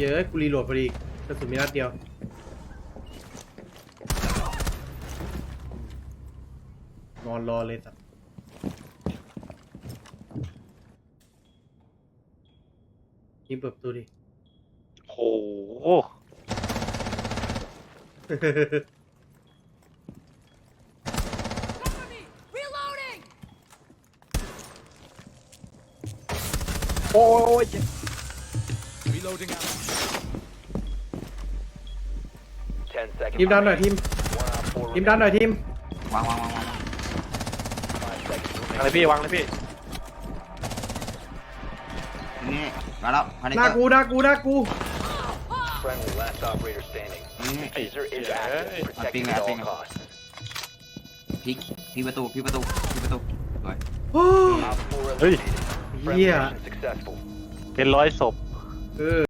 เยอะกูรีโหลดพอดีกระสุนมีนัดเดียว นอนรอเลยสัตว์ยิงเปิดประตูดิโอ้โหโอ้ย Reloading ammo. 10 seconds. ทีมดันหน่อยทีม One on four ทีมดันหน่อยทีม วางวางวางวาง Five seconds วางเลยพี่วางเลยพี่นี่มาแล้วภายในหน้ากูหน้ากูหน้ากู Friendly, last operator standing. นี่ Diffuser is Yeah. active. Protected Ping at that, all ping. costs. พลิกพลิกประตูพลิกประตูพลิกประตูสวยโอ้ Op 4 Hey. eliminated. Friendly Yeah. mission successful. เป็นร้อยศพ เออ